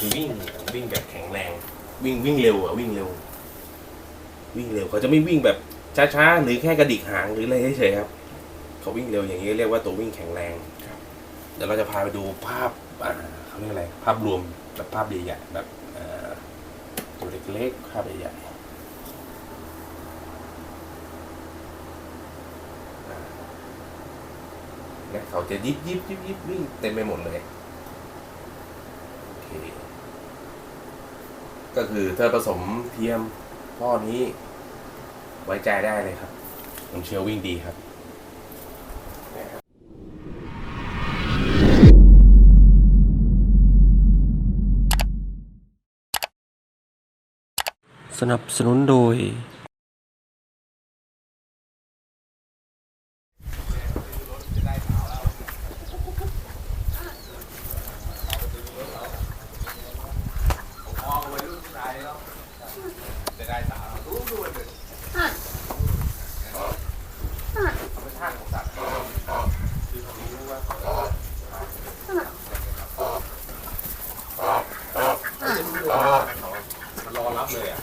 คือวิ่งวิ่งแบบแข็งแรง วิ่งวิ่งเร็วอะวิ่งเร็ว วิ่งเร็วเขาจะไม่วิ่งแบบช้าๆหรือแค่กระดิกหางหรืออะไรเฉยๆครับ เขาวิ่งเร็วอย่างนี้เรียกว่าตัววิ่งแข็งแรงเดี๋ยวเราจะพาไปดูภาพอ่าเขาเรียกอะไร ภาพรวมแบบภาพใหญ่ๆแบบเอ่อตัวเล็กๆภาพใหญ่ๆอ่าเนี่ยเขาจะยิบยิบยิบยิบวิ่งเต็มไปหมดเลยโอเค ก็คือถ้าผสมเทียมพ่อนี้ ไว้ใจได้เลยครับ ผมเชื่อวิ่งดีครับสนับสนุนโดย มันรอรับเลยอะ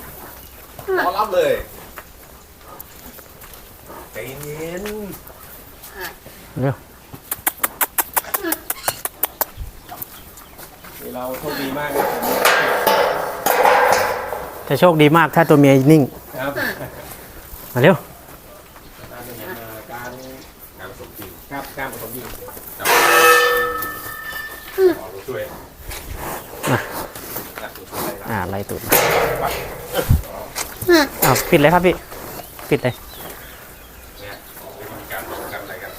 รอรับเลยใจเย็น เร็ว นี่เราโชคดีมากครับผมจะโชคดีมากถ้าตัวเมียนิ่ง ครับมาเร็วน่าจะเห็นมาการการผสมจริงครับการผสมจริงครับขอรู้ช่วยมาอยากรู้ช่วยอะไรครับอ่าไล่ตูดมาอ่าปิดเลยครับพี่ ปิดเลยเนี่ยมีการผสมกันอะไรกัน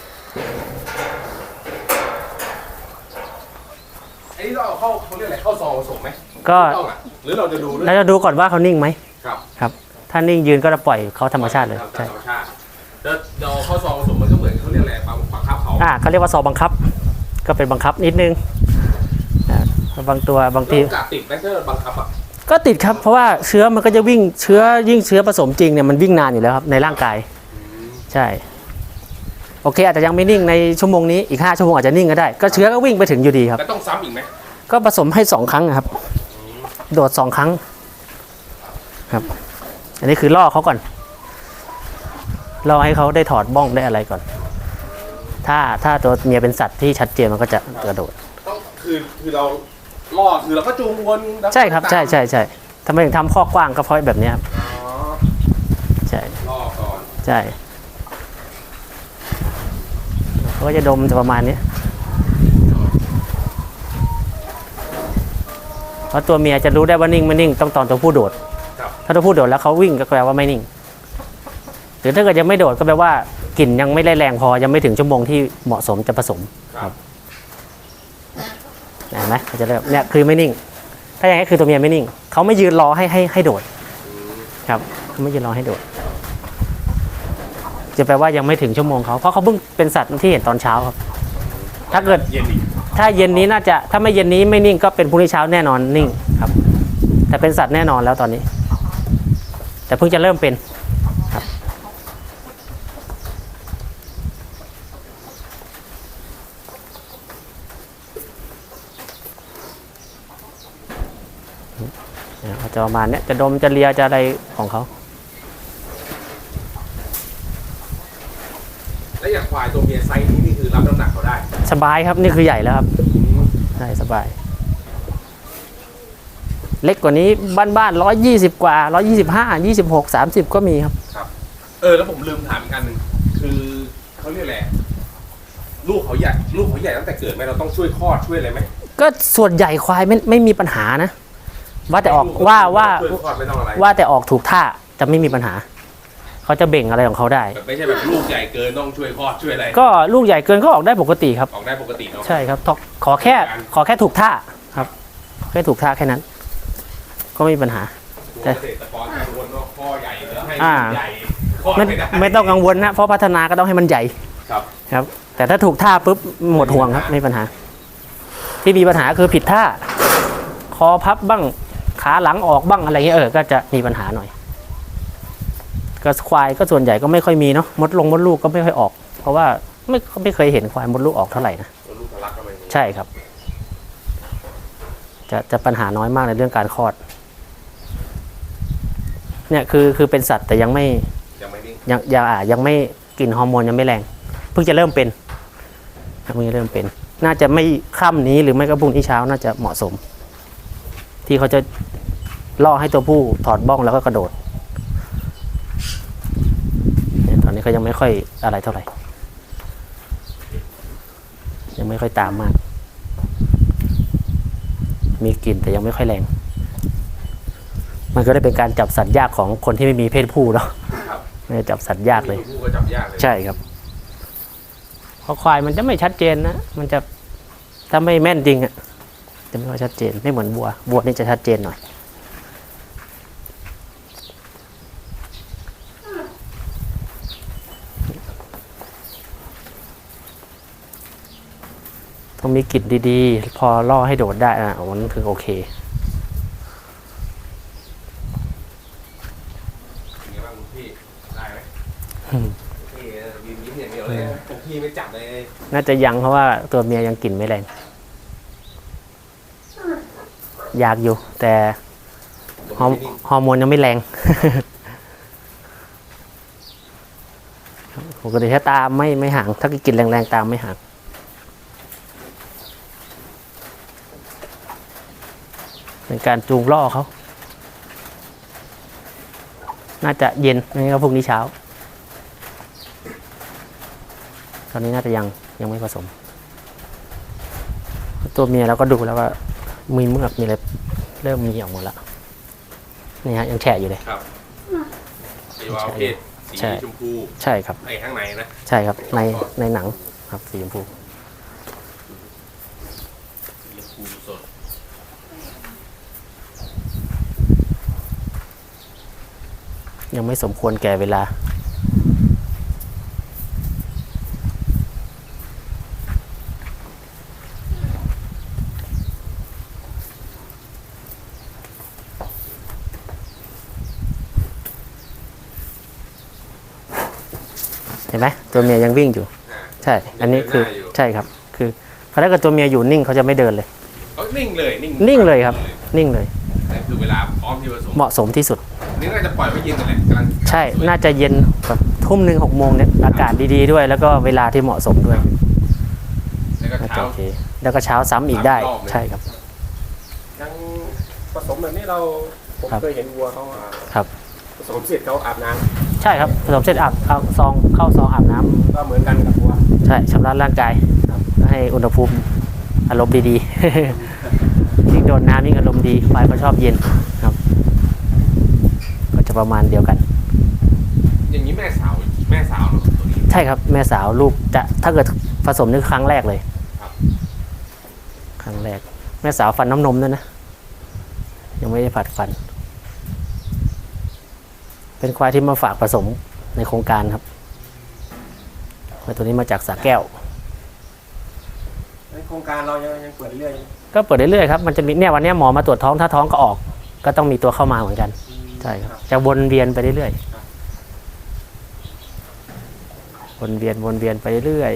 ไอ้นี่เราเอาเข้า เขาเรียกอะไรเข้าซองผสมไหมก็ต้องอะหรือเราจะดูด้วยเราจะดูก่อนว่าเขานิ่งไหมครับครับ ถ้านิ่งยืนก็จะปล่อยเขาธรรมชาติเลยครับใช่ธรรมชาติแล้วเราเข้าซองผสมมันก็เหมือนเขาเรียกอะไรบังบังคับเขาอ่าเขาเรียกว่าซอบังคับ ก็เป็นบังคับนิดนึงอ่าบางตัวบางทีแล้วโอกาสติดไหมถ้าบังคับอะก็ติดครับเพราะว่าเชื้อมันก็จะวิ่งเชื้อยิ่งเชื้อผสมจริงเนี่ยมันวิ่งนานอยู่แล้วครับในร่างกายใช่ โอเค อาจจะยังไม่นิ่งในชั่วโมงนี้อีก 5 ชั่วโมงอาจจะนิ่งก็ได้ ก็เชื้อก็วิ่งไปถึงอยู่ดีครับแล้วต้องซ้ำอีกไหม ก็ผสมให้สองครั้งครับ โดดสองครั้งครับ อันนี้คือล่อเขาก่อนล่อให้เขาได้ถอดบ้องได้อะไรก่อน ถ้าถ้าตัวเมียเป็นสัตว์ที่ชัดเจนมันก็จะกระโดดต้องคือคือเราล่อคือเราก็จูงวนแล้วใช่ครับ ใช่ใช่ใช่ทำไมถึงทำข้อกว้างก็เพราะแบบเนี้ยครับอ๋อใช่ล่อก่อนใช่เขาก็จะดมจะประมาณนี้ เพราะตัวเมียจะรู้ได้ว่านิ่งไม่นิ่งต้องตอนตัวผู้โดดครับถ้าตัวผู้โดดแล้วเขาวิ่งก็แปลว่าไม่นิ่ง หรือถ้าเกิดยังไม่โดดก็แปลว่ากลิ่นยังไม่ได้แรงพอยังไม่ถึงชั่วโมงที่เหมาะสมจะผสมครับเห็นไหมเขาจะเริ่มเนี่ยคือไม่นิ่ง ถ้าอย่างนี้คือตัวเมียไม่นิ่งเขาไม่ยืนรอให้ให้ให้โดด ครับเขาไม่ยืนรอให้โดด จะแปลว่ายังไม่ถึงชั่วโมงเขาเพราะเขาเพิ่งเป็นสัตว์ที่เห็นตอนเช้าครับ ถ้าเกิดเย็นอีก ถ้าเย็นนี้น่าจะถ้าไม่เย็นนี้ไม่นิ่งก็เป็นพรุ่งนี้เช้าแน่นอนนิ่งครับ แต่เป็นสัตว์แน่นอนแล้วตอนนี้ แต่เพิ่งจะเริ่มเป็นครับเขาจะประมาณเนี้ยจะดมจะเลียจะอะไรของเขาแล้วอย่างควายตัวเมียไซส์นี้ สบายครับนี่คือใหญ่แล้วครับใช่สบาย เล็กกว่านี้บ้านๆร้อยยี่สิบกว่าร้อยยี่สิบห้ายี่สิบหกสามสิบก็มีครับ เออแล้วผมลืมถามอีกอันหนึ่งคือเขาเรียกอะไรลูกเขาใหญ่ลูกเขาใหญ่ตั้งแต่เกิดไหมเราต้องช่วยคลอดช่วยอะไรไหมก็ส่วนใหญ่ควายไม่ไม่มีปัญหานะ ว่าแต่ออกว่าว่าช่วยคลอดไม่ต้องอะไรว่าแต่ออกถูกท่าจะไม่มีปัญหา เขาจะเบ่งอะไรของเขาได้ แบบไม่ใช่แบบลูกใหญ่เกินต้องช่วยคลอดช่วยอะไรก็ลูกใหญ่เกินก็ออกได้ปกติครับ ออกได้ปกติเนาะ ใช่ครับขอขอแค่ขอแค่ถูกท่าครับแค่ถูกท่าแค่นั้น ก็ไม่มีปัญหากลัวเกษตรกรกังวลว่าพ่อใหญ่แล้วให้อ่าใหญ่คลอดไม่ไม่ได้ไม่ต้องกังวลนะเพราะพัฒนาก็ต้องให้มันใหญ่ครับครับ แต่ถ้าถูกท่าปุ๊บหมดห่วงครับไม่มีปัญหา ที่มีปัญหาคือผิดท่า คอพับบ้างขาหลังออกบ้างอะไรเงี้ยเออก็จะมีปัญหาหน่อย ก็ควายก็ส่วนใหญ่ก็ไม่ค่อยมีเนาะมดลงมดลูกก็ไม่ค่อยออก เพราะว่าไม่ไม่เคยเห็นควายมดลูกออกเท่าไหร่นะลูกทะลักก็ไม่มีใช่ครับ จะจะปัญหาน้อยมากในเรื่องการคลอด เนี่ยคือคือเป็นสัตว์แต่ยังไม่ยังไม่นิ่งยังยังอ่ายังไม่กลิ่นฮอร์โมนยังไม่แรงเพิ่งจะเริ่มเป็นเพิ่งจะเริ่มเป็น น่าจะไม่ค่ำนี้หรือไม่ก็พรุ่งนี้เช้าน่าจะเหมาะสม ที่เขาจะล่อให้ตัวผู้ถอดบ้องแล้วก็กระโดดเนี่ย ตอนนี้เขายังไม่ค่อยอะไรเท่าไหร่ ยังไม่ค่อยตามมาก มีกลิ่นแต่ยังไม่ค่อยแรง มันก็ได้เป็นการจับสัตว์ยากของคนที่ไม่มีเพศผู้เนาะครับไม่ได้จับสัตว์ยากเลยผู้ก็จับยากเลย ใช่ครับเพราะควายมันจะไม่ชัดเจนนะ มันจะถ้าไม่แม่นจริงอะจะไม่ค่อยชัดเจน ไม่เหมือนวัววัวนี่จะชัดเจนหน่อย มีกลิ่นดีๆ พอล่อให้โดดได้อะมันถึงโอเคเป็นไงบ้างคุณพี่ได้ไหมอืมพี่ยืนยิ้มอย่างเดียวเลยนะพี่ไม่จับเลยน่าจะยังเพราะว่าตัวเมียยังกลิ่นไม่แรง อยากอยู่ แต่ฮอร์ฮอร์โมนยังไม่แรงปกติถ้าตามไม่ไม่ห่าง ถ้ากลิ่นแรงๆตามไม่ห่าง เป็น การจูงล่อเขาน่าจะเย็นไม่งั้นก็พรุ่งนี้เช้า ตอนนี้น่าจะยังยังไม่ผสม ตัวเมียเราก็ดูแล้วว่ามีเมือกมีอะไรเริ่มมีออกหมดแล้วนี่ฮะยังแฉะอยู่เลยครับสีวาวเพศสีใช่ชมพู ใช่ครับไอ้ข้างในนะ ใช่ครับ ในในหนังครับสีชมพู สีชมพูสด ยังไม่สมควรแก่เวลา เห็นไหมตัวเมียยังวิ่งอยู่อ่าใช่ อันนี้คือยังเดินหน้าอยู่ใช่ครับ คือถ้าเกิดตัวเมียอยู่นิ่งเขาจะไม่เดินเลย เขานิ่งเลย นิ่งนิ่งเลยครับ นิ่งเลยนั่นคือเวลาพร้อมที่ผสมเหมาะสมที่สุด นี่น่าจะปล่อยไว้เย็นกันแหละกำลังใช่ น่าจะเย็นแบบทุ่มหนึ่งหกโมงเนี่ยอากาศดีๆด้วย แล้วก็เวลาที่เหมาะสมด้วยแล้วก็น่าจะเช้าโอเคแล้วก็เช้าซ้ำอีกได้สามรอบเลย ใช่ครับ ยังผสมแบบนี้เราผมครับ เคยเห็นวัวเขาอะครับ ผสมเสร็จเขาอาบน้ใช่ครับผสมเสร็จอาบเอาซองเข้าซองอาบน้ำำก็เหมือนกันกับวัว ใช่ชำระร่างกาย ครับ ให้อุณหภูมิอารมณ์ดีๆ ยิ่งโดนน้ำยิ่งอารมณ์ดีควายก็ชอบเย็นครับก็ จะประมาณเดียวกัน อย่างนี้แม่สาวแม่สาวเนอะตัวนี้ ใช่ครับ แม่สาวลูกจะถ้าเกิดผสมนี่ครั้งแรกเลยครับ ครั้งแรก แม่สาวฟันน้ำนมด้วยนะ ยังไม่ได้ผัดฟัน เป็นควายที่มาฝากผสมในโครงการครับควายตัวนี้มาจากสาแก้ว ในโครงการเรายังยังเปิดเรื่อยก็เปิดเรื่อยๆครับ มันจะมีเนี่ยวันเนี้ยหมอมาตรวจท้องถ้าท้องก็ออก ก็ต้องมีตัวเข้ามาเหมือนกัน ใช่ครับจะวนเวียนไปเรื่อยๆวนเวียนวนเวียนไปเรื่อย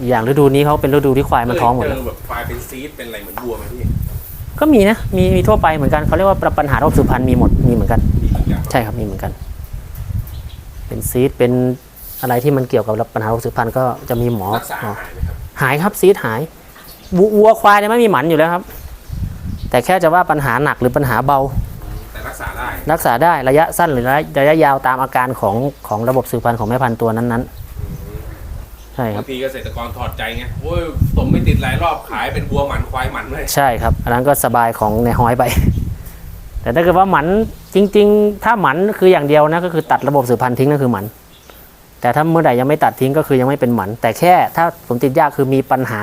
อีกอย่างฤดูนี้เขาเป็นฤดูที่ควายมันท้องหมดเจแล้วอแบบไฟล์เป็นซีดเป็นอะไรเหมือนบัวไหมพี่ก็มีนะมีมีทั่วไปเหมือนกันเขาเรียกว่าปัญหาโรคสืบพันธุ์มีหมดมีเหมือนกันมีอีกอย่างใช่ครับมีเหมือนกัน เป็นซีดเป็นอะไรที่มันเกี่ยวกับปัญหาโรคสืบพันธุ์ก็จะมีหมอรักษาหมอหายไหมครับหายครับซีดหาย ววัวควายเนี่ยไม่มีหมันอยู่แล้วครับ แต่แค่จะว่าปัญหาหนักหรือปัญหาเบา แต่รักษาได้ รักษาได้ระยะสั้นหรือระยะระยะยาวตามอาการของของระบบสืบพันธุ์ของแม่พันธุ์ตัวนั้นๆใช่ครับบางทีเกษตรกรถอดใจไงโอ้ยสมไม่ติดหลายรอบขายเป็นบัวหมันควายหมันเลยใช่ครับอันนั้นก็สบายของในห้อยไป แต่ถ้าเกิดว่าหมันจริง ๆ ถ้าหมันคืออย่างเดียวนะก็คือตัดระบบสืบพันธุ์ทิ้งนั่นคือหมันแต่ถ้าเมื่อใดยังไม่ตัดทิ้งก็คือยังไม่เป็นหมัน แต่แค่ถ้าผมติดยากคือมีปัญหา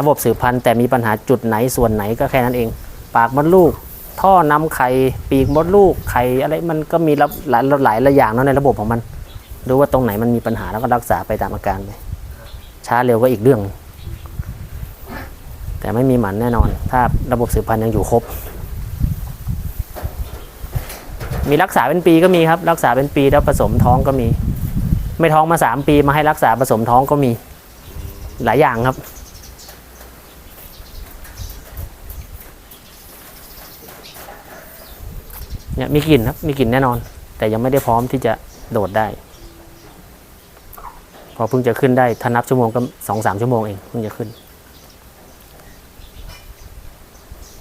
ระบบสืบพันธุ์แต่มีปัญหาจุดไหนส่วนไหนก็แค่นั้นเอง ปากมดลูก ท่อนำไข่ปีกมดลูกไข่อะไรมันก็มีหลายหลายหลายอย่างเนาะในระบบของมันดูว่าตรงไหนมันมีปัญหาแล้วก็รักษาไปตามอาการไปช้าเร็วก็อีกเรื่อง แต่ไม่มีหมันแน่นอน ถ้าระบบสืบพันธุ์ยังอยู่ครบ มีรักษาเป็นปีก็มีครับ รักษาเป็นปีแล้วผสมท้องก็มี ไม่ท้องมาสามปีมาให้รักษาผสมท้องก็มี หลายอย่างครับ เนี่ยมีกลิ่นครับมีกลิ่นแน่นอน แต่ยังไม่ได้พร้อมที่จะโดดได้ พอเพิ่งจะขึ้นได้ถ้านับชั่วโมงก็สองสามชั่วโมงเองเพิ่งจะขึ้น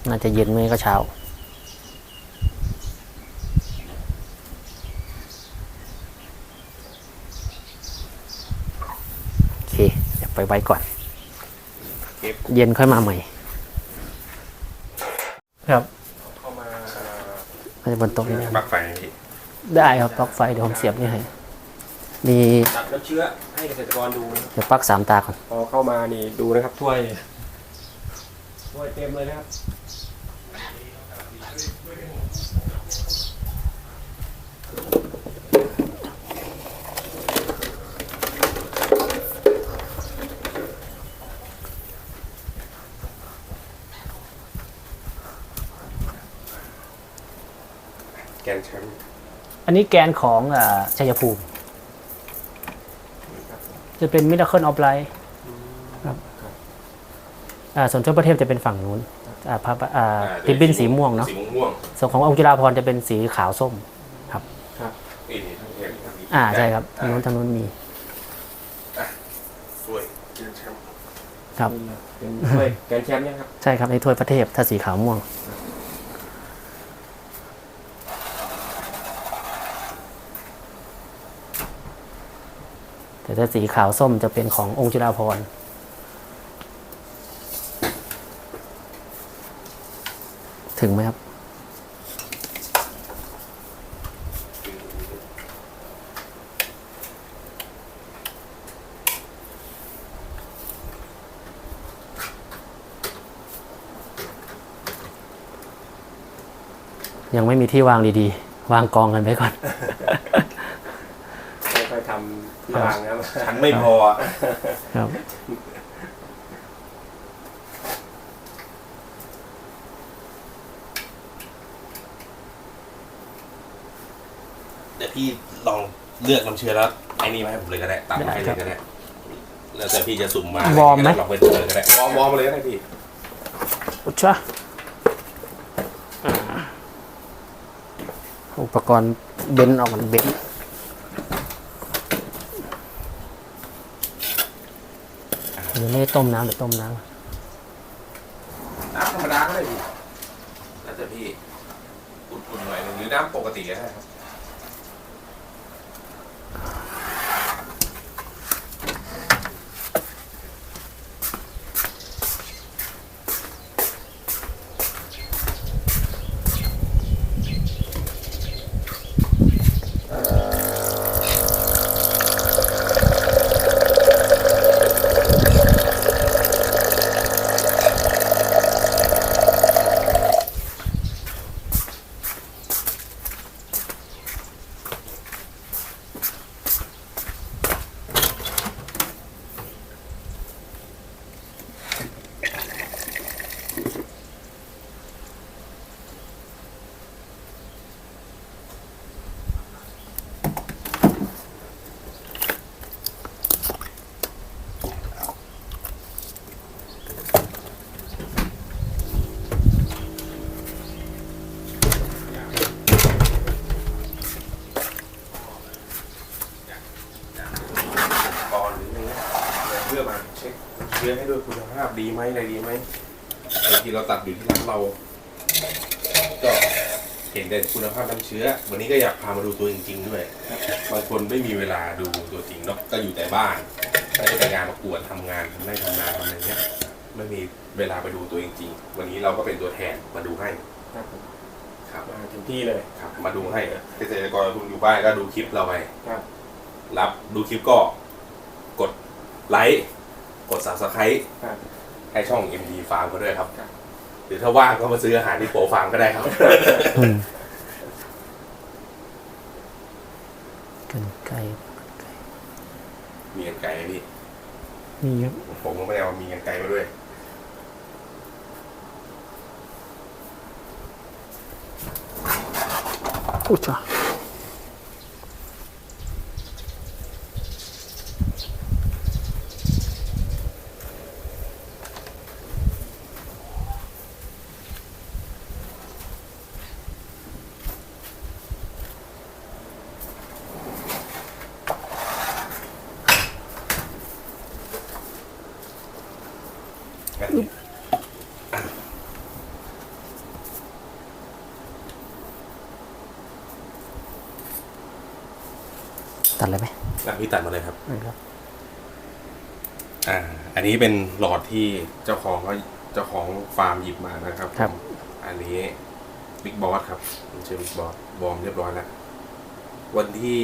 น่าจะเย็นเมื่อก็เช้าโอเคเดี๋ยวไปไว้ก่อนเก็บเย็นค่อยมาใหม่ ครับเข้ามา น่าจะบนโต๊ะนี้นะปลั๊กไฟนะพี่ได้ครับปลั๊กไฟเดี๋ยวผมเสียบนี่ให้มีตัดน้ำเชื้อให้เกษตรกรดูนะครับเดี๋ยวปลั๊กสามตาก่อนพอเข้ามานี่ดูนะครับถ้วยถ้วยเต็มเลยนะครับ แกนแชมป์อันนี้แกนของอ่าชัยภูมิจะเป็นมิราเคิลออฟไลท์ครับอ่าส่วนทั่วประเทศจะเป็นฝั่งนู้นอ่าพระอ่าริบบิ้นสีม่วงเนาะสีม่วงส่วนขององค์จุฬาภรณ์จะเป็นสีขาวส้มนี่นี่ทั้งเห็นทั้งนี้อ่าใช่ครับทางนู้นทางนู้นมี สวยแกนแชมป์ครับ เป็นถ้วยแกรนด์แชมป์เนี่ยครับ ใช่ครับในถ้วยพระเทพถ้าสีขาวม่วง ถ้าสีขาวส้มจะเป็นขององค์จุฬาภรณ์ถึงไหมครับยังไม่มีที่วางดีๆ วางกองกันไปก่อน พลังครับชั้นไม่พอครับเดี๋ยวพี่ลองเลือกน้ำเชื้อแล้วไอ้นี่มาให้ผมเลยก็ได้ตัดมาให้เลยก็ได้แล้วแต่พี่จะสุ่มมาวอร์มไหมลองไปเลยก็ได้วอร์มวอร์มเลยก็ได้พี่อุชะอุปกรณ์เบนออกมาเบน ซ์ยังไม่ได้ต้มน้ำเดี๋ยวต้มน้น้ำธรรมดาก็ได้พี่แล้วแต่พี่ อุ่นๆหน่อยหนึงหรือน้ำปกติก็ได้ครับ พื่อมาเช็คเชื้อให้ด้วยคุณภาพดีไหมอะไรดีไหมบางทีเราตัดอยู่ที่ร้านเรา ก็เห็นแต่คุณภาพน้ำเชื้อ วันนี้ก็อยากพามาดูตัวจริง ๆ ด้วยบางคนไม่มีเวลาดูตัวจริงเนาะก็อยู่แต่บ้านไม่ได้ไปงานประกวดทำงานทำได้ทำงานทำอะไรเงี้ยไม่มีเวลาไปดูตัวจริงๆวันนี้เราก็เป็นตัวแทนมาดูให้ครับผมครับ มาถึงที่เลย ครับมาดูให้เกษตรกรคุณอยู่บ้านก็ดูคลิปเราไปครับ รับดูคลิปก็กด ไลค์กด subscribe ครับ ให้ช่อง MD Farm ก็ด้วยครับ ครับ หรือถ้าว่างก็มาซื้ออาหารที่โปรฟาร์มก็ได้ครับำอืมกันไก่มีกันไก่ไหมพี่ มีครับผมก็ไม่ได้เอามีกันไก่มาด้วย อุชะ ตัดเลยไหม อะ พี่ตัดมาเลยครับนะครับอ่า อันนี้เป็นหลอดที่เจ้าของเขาเจ้าของฟาร์มหยิบมานะครับ ครับ อันนี้บิ๊กบอสครับผมชื่อบิ๊กบอสวอร์มเรียบร้อยแล้ววันที่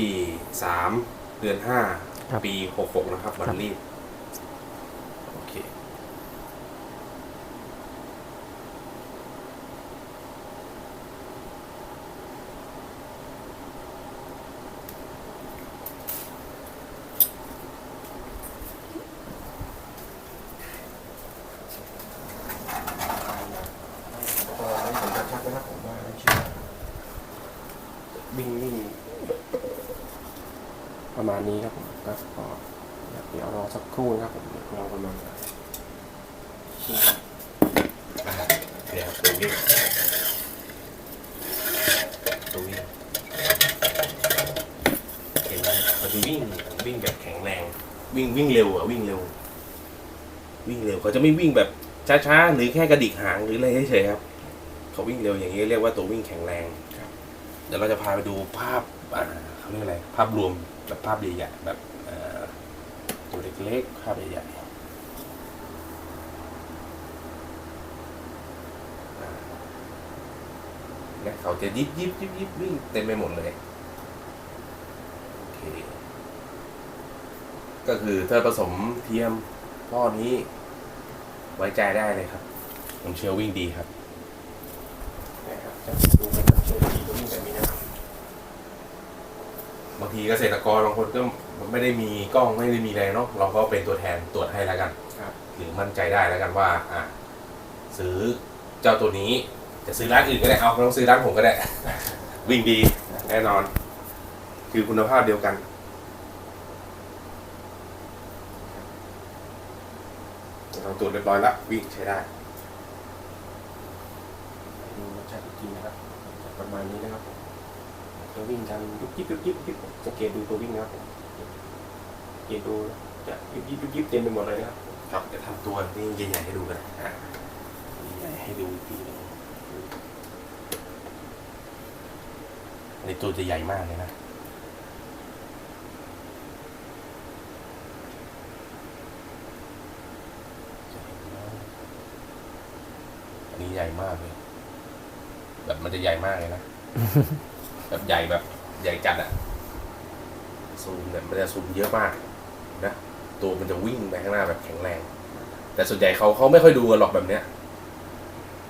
สามเดือนห้าครับ ปีหกหกนะครับวันครับ รีบโอเค ก็ให้ผมชัดๆนะครับผมว่าไม่เชื่อวิ่งวิ่ง ประมาณนี้ครับผมก็พอเดี๋ยวรอสักครู่นะครับผมรอประมาณอะเนี่ยครับตัววิ่งตัววิ่งเห็นไหมมันจะวิ่งวิ่งแบบแข็งแรง วิ่งวิ่งเร็วอะวิ่งเร็ว วิ่งเร็วเขาจะไม่วิ่งแบบช้าๆหรือแค่กระดิกหางหรืออะไรเฉยๆครับเขาวิ่งเร็วอย่างนี้เรียกว่าตัววิ่งแข็งแรงครับเดี๋ยวเราจะพาไปดูภาพอ่าเขาเรียกอะไร ภาพรวม แบบภาพใหญ่ๆแบบตัวเล็กๆภาพใหญ่ๆเนี่ยเขาจะยิบยิบยิบยิบวิ่งเต็มไปหมดเลย โอเค ก็คือถ้าผสมเทียมพ่อนี้ ไว้ใจได้เลยครับ ผมเชื่อวิ่งดีครับนะครับจะดูกันเชื่อดีก็วิ่งแบบนี้นะครั บบางทีเกษตรกรบางคนก็ไม่ได้มีกล้องไม่ได้มีอะไรเนาะเราก็เป็นตัวแทนตรวจให้แล้วกันครับหรือมั่นใจได้แล้วกันว่า อะซื้อเจ้าตัวนี้จะซื้อร้านอื่นก็ได้เอาไม่ต้องซื้อร้านผมก็ได้ วิ่งดีแน่นอน คือคุณภาพเดียวกันเราตรวจเรียบร้อยแล้ววิ่งใช้ได้ดูชัดอีกทีนะครับประมาณนี้นะครับผม จะวิ่งกันยุบยิบยุบยิบยุบสังเกตดูตัววิ่งนะครับผมสังเกตดูจะยุบยิบยุบยิบเต็มไปหมดเลยนะครับครับจะทำตัวนี่ใหญ่ๆให้ดูกันอะใหญ่ๆให้ดูอีกทีหนึงอันนี้ตัวจะใหญ่มากเลยนะอันนี้ใหญ่มากเลย แบบมันจะใหญ่มากเลยนะ แบบใหญ่แบบใหญ่จัดอะซูมเนี่ยมันจะซูมเยอะมากนะตัวมันจะวิ่งไปข้างหน้าแบบแข็งแรง แต่ส่วนใหญ่เขาเขาไม่ค่อยดูกันหรอกแบบเนี้ย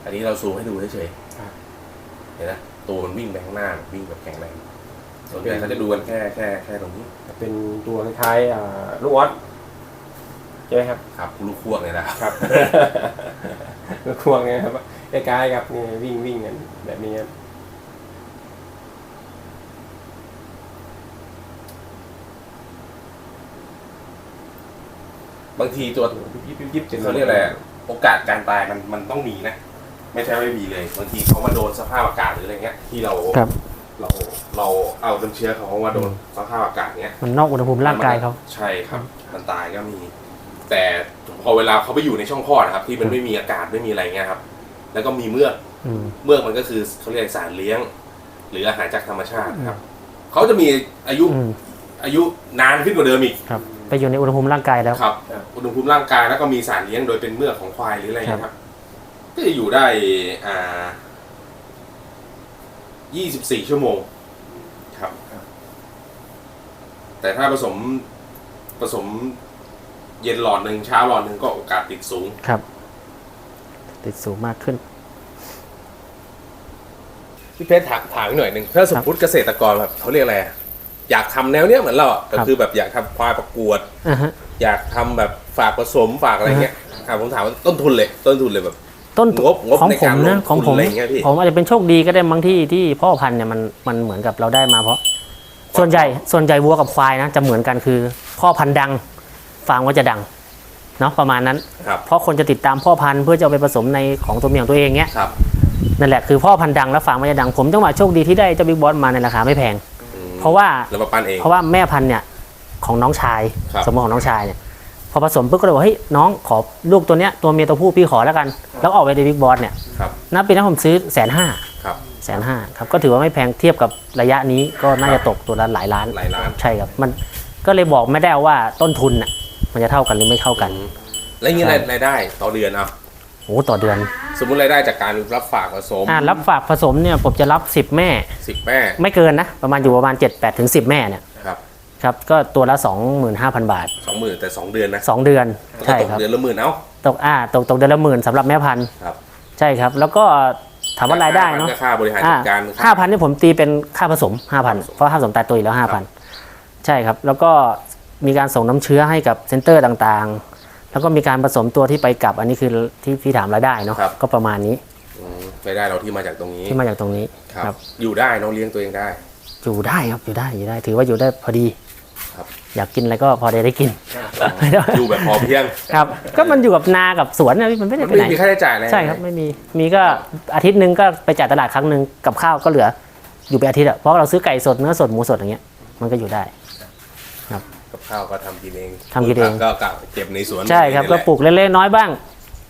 อันนี้เราซูมให้ดูเฉยครับๆเห็นนะตัวมันวิ่งไปข้างหน้าแบบวิ่งแบบแข็งแรงส่วนใหญ่เขาจะดูกันแค่แค่แค่ตรงนี้เป็นตัวคล้ายๆอ่าลูกออสใช่ไหมครับ ครับลูกควงเลยนะครับครับลูกควงไงครับคล้ายๆกับนี่วิ่งวิ่งกันแบบนี้ครับ บางทีตัวยุบยิบยุบยิบจนเขาเรียกอะไรอะโอกาสการตายมันมันต้องมีนะ ไม่ใช่ไม่มีเลยบางทีเขามาโดนสภาพอากาศหรืออะไรเงี้ย ที่เราครับ เราเราเอาน้ำเชื้อเขามาโดนสภาพอากาศเงี้ย มันนอกอุณหภูมิร่างกายเขา ใช่ครับ มันตายก็มี แต่พอเวลาเขาไปอยู่ในช่องคลอดนะครับ ที่มันไม่มีอากาศไม่มีอะไรเงี้ยครับ แล้วก็มีเมือกอืม เมือกมันก็คือเขาเรียกสารเลี้ยง หรืออาหารจากธรรมชาติครับเขาจะมีอายุอืม อายุนานขึ้นกว่าเดิมอีกครับ ไปอยู่ในอุณหภูมิร่างกายแล้ว ครับอุณหภูมิร่างกายแล้วก็มีสารเลี้ยงโดยเป็นเมือกของควายหรืออะไรเงี้ยครับ ก็จะอยู่ได้อ่า 24 ชั่วโมงครับ แต่ถ้าผสมผสมเย็นหลอดหนึ่งเช้าหลอดหนึ่งก็โอกาสติดสูง ครับ ติดสูงมากขึ้น พี่เพชรถามถามอีกหน่อยหนึ่งถ้าสมมติเกษตรกรแบบเขาเรียกอะไรอะ อยากทำแนวเนี้ยเหมือนเราอะก็ครับคือแบบอยากทำควายประกวดอ่าฮะอยากทำแบบฝากผสมฝากอะไรเงี้ยอะผมถามว่าต้นทุนเลย ต้นทุนเลยแบบ ต้นงบงบของในผการมลนะงของทุนผมอะไรอย่างเงี้ยพี่ผมอาจจะเป็นโชคดีก็ได้บางที่ที่พ่อพันธุ์เนี่ยมันมันเหมือนกับเราได้มาเพราะ ส่วนใหญ่ส่วนใหญ่วัวกับควายนะ จะเหมือนกันคือ พ่อพันธุ์ดังฟาร์มก็จะดังเนาะประมาณนั้นครับเพราะคนจะติดตามพ่อพันธุ์เพื่อจะเอาไปผสมในของตัวเมียของตัวเองเงี้ยครับนั่นแหละคือพ่อพันธุ์ดังแล้วฟาร์มก็จะดังผมจังหวะโชคดีที่ได้เจ้าบิ๊กบอสมาในราคาไม่แพงอืม เพราะว่าแล้วมาปั้นเอง เพราะว่าแม่พันธุ์เนี่ยของน้องชาย ครับ สมมติของน้องชายเนี่ยพอผสมปุ๊บก็เลยบอกเฮ้ยน้องขอลูกตัวเนี้ยตัวเมียตัวผู้พี่ขอแล้วกัน แล้วออกไปในบิ๊กบอสเนี่ยครับ นับปีนั้นผมซื้อแสนห้าครับ แสนห้าครับก็ถือว่าไม่แพงเทียบกับระยะนี้ก็น่าจะตกตัวละหลายล้านหลายล้าน ใช่ครับมันก็เลยบอกไม่ได้ว่าต้นทุนน่ะมันจะเท่ากันหรือไม่เท่ากัน แล้วอย่างนี้รายรายได้ต่อเดือนเอาโอ้ต่อเดือนสมมุติรายได้จากการรับฝากผสมอ่ารับฝากผสมเนี่ยผมจะรับ 10 แม่ สิบแม่ไม่เกินนะ ประมาณอยู่ประมาณ 7 8ถึง10 แม่เนี่ยครับครับก็ตัวละ 25,000 บาท สองหมื่นแต่สองเดือนนะ2 เดือนก็ใช่ตกครับเดือนละหมื่นเอ้าตกอ่าตกตกเดือนละหมื่นสำหรับแม่พันธุ์ครับใช่ครับ แล้วก็ถามว่ารายได้เนาะ ก็ค่าบริหารอ่าจัดการห้าพันนี่ผมตีเป็นค่าผสมห้าพันเพราะค่าผสมตายตัวอยู่แล้วห้าพันใช่ครับ แล้วก็มีการส่งน้ำเชื้อให้กับเซ็นเตอร์ต่างๆ แล้วก็มีการผสมตัวที่ไปกลับ อันนี้คือที่พี่ถามรายได้เนาะก็ประมาณนี้อืมรายได้เราที่มาจากตรงนี้ที่มาจากตรงนี้ครับครับอยู่ได้น้องเลี้ยงตัวเองได้ อยู่ได้ครับอยู่ได้อยู่ได้ ถือว่าอยู่ได้พอดีครับ อยากกินอะไรก็พอได้ได้กิน อยู่แบบพอเพียงครับ ก็มันอยู่กับนากับสวนนะพี่มันไม่ได้มันไปไม่ไหนมีค่าใช้จ่ายอะไรใช่ครับไม่มีมีก็อาทิตย์หนึ่งก็ไปจ่ายตลาดครั้งหนึ่งกับข้าวก็เหลือ อยู่ไปอาทิตย์อะเพราะเราซื้อไก่สดเนื้อสดหมูสดอย่างเงี้ยมันก็อยู่ได้ กับข้าวก็ทำกินเองทำกินเองก็กะเก็บในสวนใช่ครับนี่ก็แหะปลูกเล็กๆน้อยบ้าง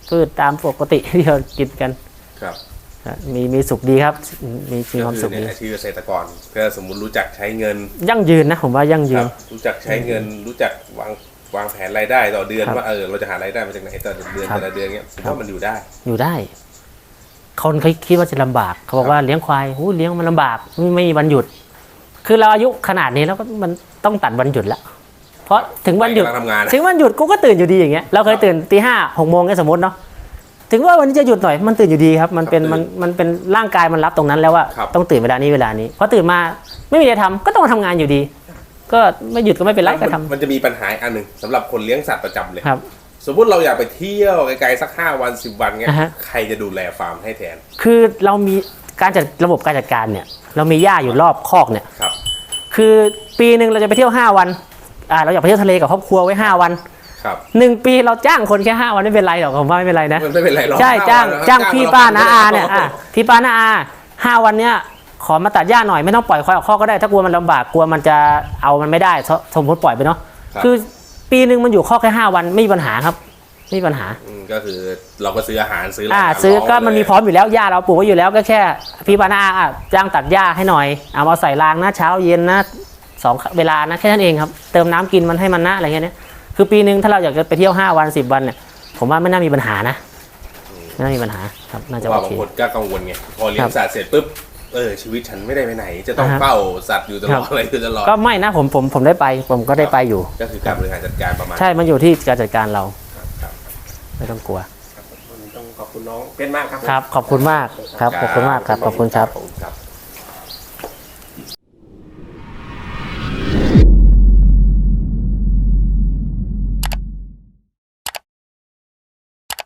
พืชตามปกติที่เรากินกันครับครับมีมีสุขดีครับ มีมีความสุขก็ดีคือเนี่ยอาชีพเกษตรกรก็สมมุติรู้จักใช้เงินยั่งยืนนะผมว่ายั่งยืคนรับรู้จักใช้เงิน รู้จักวางวางแผนรายได้ต่อเดือนครับว่าเออเราจะหารายได้มาจากไหนต่อเดือนครับ แต่ละเดือนเงี้ยผมครับว่ามันอยู่ได้ อยู่ได้ คนเขาคิดว่าจะลำบาก เขาบอกว่าเลี้ยงควายหูเลี้ยงมันลำบากไม่ไม่มีวันหยุด คือเราอายุขนาดนี้แล้วก็มันต้องตัดวันหยุดละเพ ราะถึงวันหยุด ไปกำลังทำงาน ถึงวันหยุดกูก็ตื่นอยู่ดีอย่างเงี้ย เราเคยตื่นตีห้าหกโมงก็สมมติเนาะ ถึงว่าวันนี้จะหยุดหน่อยมันตื่นอยู่ดีครับ มันเป็นครับมันมันเป็นร่างกายมันรับตรงนั้นแล้วว่าครับ ต้องตื่นเวลานี้เวลานี้พอตื่นมาไม่มีอะไรทำก็ต้องมาทำงานอยู่ดี ก็ไม่หยุดก็ไม่เป็นไรก็ทำมันจะมีปัญหาอันหนึ่งสำหรับคนเลี้ยงสัตว์ประจำเลยครับ สมมติเราอยากไปเที่ยวไกลๆสักห้าวันสิบวันเงี้ยอ่าฮะ ใครจะดูแลฟาร์มให้แทนคือเรามีการจัดระบบการจัดการเนี่ย เรามีหญ้าอยู่รอบคอกเนี่ย ครับ คือปีหนึ่งเราจะไปเที่ยว 5 วัน อ่าเราอยากไปเที่ยวทะเลกับครอบครัวไว้5วันครับหนึ่งปีเราจ้างคนแค่5วันไม่เป็นไรหรอกผมว่าไม่เป็นไรนะมันไม่เป็นไรหรอกใช่ห้จ้างวันแล้วจ้างพี่ป้านาอารเนี่ยอะพี่ป้านาอาห้าวันเนี้ยขอมาตัดหญ้าหน่อยไม่ต้องปล่อยควายออกข้อกก็ได้ถ้ากลัวมันลำบากกลัวมันจะเอามันไม่ได้สสมมติปล่อยไปเนาะครับคือปีหนึ่งมันอยู่ข้อแค่ห้าวันไม่มีปัญหาครับไม่มีปัญหาอืมก็คือเราก็ซื้ออาหารซื้ออ่าอาหารซื้อก็รมันมีพร้อมอยู่แล้วหญ้าเราปลูกไว้อยู่แล้วก็แค่ พี่ป้านาอาอะจ้างตัดหญ้าให้หน่อยเอามาใส่รางนะเช้าเย็นนะ สองเวลานะแค่นั้นเองครับเติมน้ำกินมันให้มันนะอะไรเงี้ยเนี่ยคือปีหนึ่งถ้าเราอยากจะไปเที่ยวห้าวันสิบวันเนี่ยผมว่าไม่น่ามีปัญหานะไม่น่ามีปัญหาครับน่าเพจะราะว่าโอบางเคคนก็กังวลไงพอเลี้ยครังบสัตว์เสร็จปุ๊บเออชีวิตฉันไม่ได้ไปไหน จะต้องอ่าฮะเฝ้าสัตว์อยู่ตลครัอดบอะไรอยู่ตลอดก็ไม่นะผมผมผมได้ไปผมก็ได้ไปอยู่ ก็คือการบริหารจัดการประมาณ ใช่มันอยู่ที่การจัดการเราครับครับไม่ต้องกลัวครับวันนี้ต้องขอบคุณน้องเป็นมากครับครับ ขอบคุณมากครับขอบคุณมากครับขอบคุณครับขอบคุณครับ